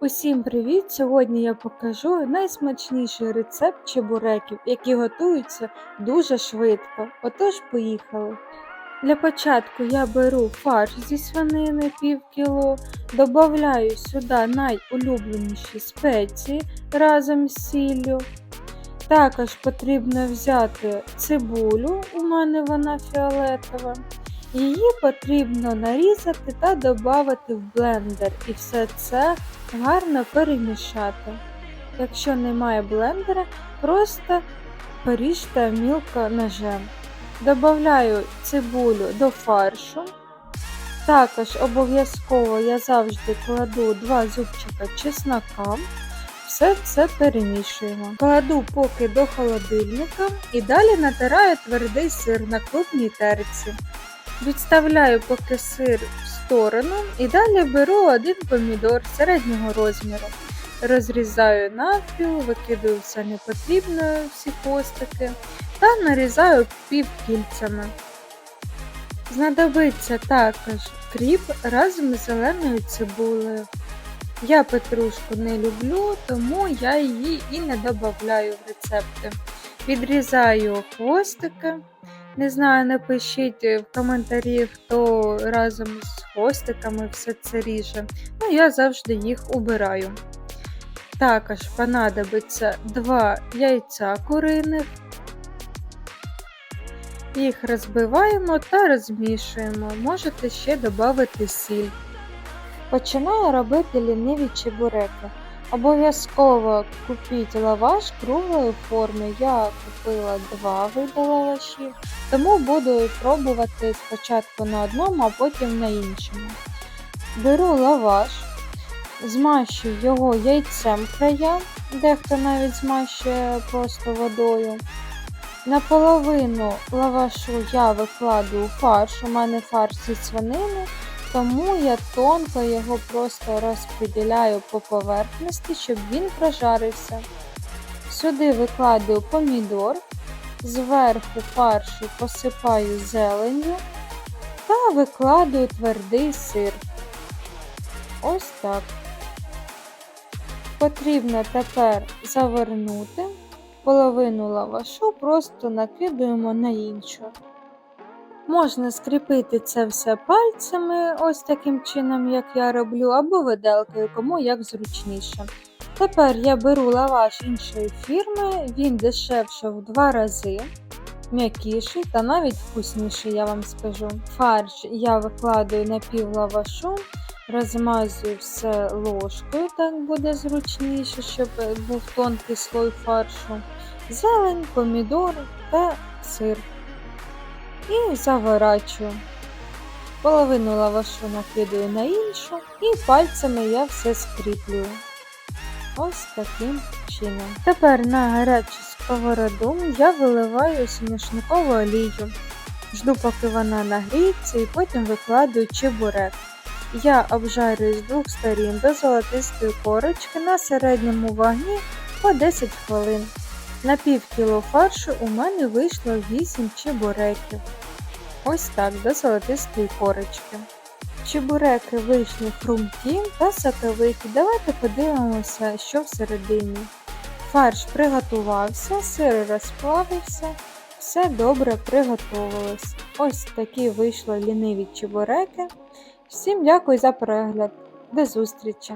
Усім привіт! Сьогодні я покажу найсмачніший рецепт чебуреків, які готуються дуже швидко. Отож, поїхали. Для початку я беру фарш зі свинини пів кіло, додаю сюди найулюбленіші спеції разом з сіллю. Також потрібно взяти цибулю, у мене вона фіолетова. Її потрібно нарізати та додати в блендер і все це гарно перемішати. Якщо немає блендера, просто поріжте мілко ножем. Добавляю цибулю до фаршу. Також обов'язково я завжди кладу 2 зубчика чеснока. Все це перемішуємо. Кладу поки до холодильника і далі натираю твердий сир на крупній терці. Відставляю поки сир в сторону і далі беру один помідор середнього розміру. Розрізаю навпіл, викидаю все непотрібне, всі хвостики та нарізаю півкільцями. Знадобиться також кріп разом з зеленою цибулею. Я петрушку не люблю, тому я її і не додаю в рецепти. Відрізаю хвостики. Не знаю, напишіть в коментарі, хто разом з хвостиками все це ріже. Ну, я завжди їх убираю. Також понадобиться 2 яйця куриних. Їх розбиваємо та розмішуємо. Можете ще додати сіль. Починаю робити ліниві чебуреки. Обов'язково купіть лаваш круглої форми. Я купила два види лавашів, тому буду пробувати спочатку на одному, а потім на іншому. Беру лаваш, змащую його яйцем края, дехто навіть змащує просто водою. Наполовину лавашу я викладу фарш, у мене фарш зі свинини. Тому я тонко його просто розподіляю по поверхності, щоб він прожарився. Сюди викладаю помідор, зверху фаршу посипаю зеленню та викладаю твердий сир. Ось так. Потрібно тепер завернути половину лавашу, просто накидуємо на іншу. Можна скріпити це все пальцями, ось таким чином, як я роблю, або виделкою, кому як зручніше. Тепер я беру лаваш іншої фірми, він дешевше в два рази, м'якіший та навіть вкусніший, я вам скажу. Фарш я викладаю на пів лавашу, розмазую все ложкою, так буде зручніше, щоб був тонкий слой фаршу, зелень, помідор та сир і заворачую. Половину лавашу накидаю на іншу і пальцями я все скріплюю. Ось таким чином. Тепер на гарячу сковороду я виливаю соняшникову олію. Жду, поки вона нагріється, і потім викладаю чебурек. Я обжарюю з двох сторін до золотистої корочки на середньому вогні по 10 хвилин. На пів кіло фаршу у мене вийшло 8 чебуреків. Ось так до золотистої корочки. Чебуреки вийшли хрумкі та соковиті. Давайте подивимося, що всередині. Фарш приготувався, сир розплавився, все добре приготувалось. Ось такі вийшли ліниві чебуреки. Всім дякую за перегляд. До зустрічі!